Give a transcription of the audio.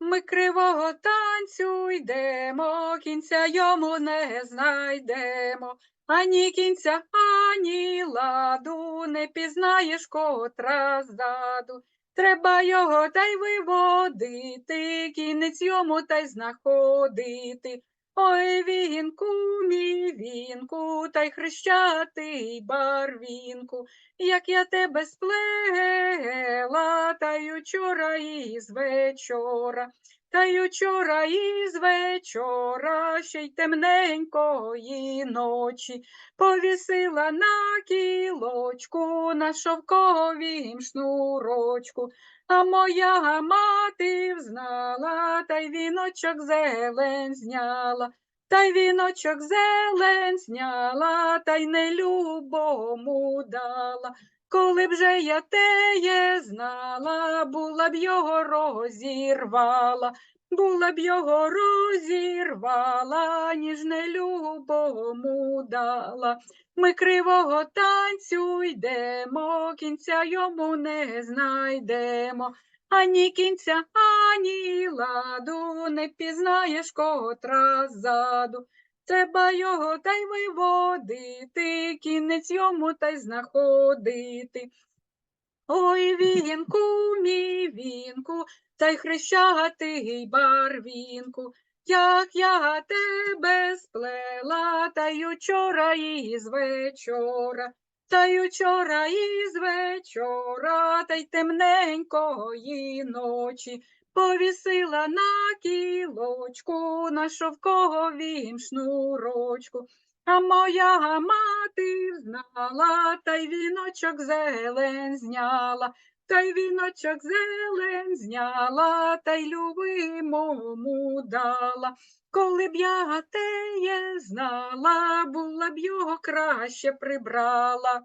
Ми кривого танцю йдемо, кінця йому не знайдемо. Ані кінця, ані ладу, не пізнаєш котра ззаду. Треба його та й виводити, кінець йому та й знаходити. Ой, вінку, мій вінку, та й хрещатий барвінку, як я тебе та й учора і з вечора, та й учора і з вечора, ще й темненької ночі, повісила на кілочку, на шовковім шнурочку. А моя мати взнала, та й віночок зелень зняла, та й віночок зелень зняла, та й нелюбому дала. Коли б же я теє знала, була б його розірвала, була б його розірвала, ніж нелюбому дала. Ми кривого танцю йдемо, кінця йому не знайдемо. Ані кінця, ані ладу, не пізнаєш котра ззаду. Треба його та й виводити, кінець йому та й знаходити. Ой, вінку, мій вінку, та й хрещатий барвінку, як я тебе сплела, та й учора і з вечора, та й учора і з вечора, та й темненької ночі, повісила на кілочку, на шовковім шнурочку. А моя мати знала, та й віночок зелен зняла, та й віночок зелень зняла, та й любимому дала. Коли б я теє знала, була б його краще прибрала.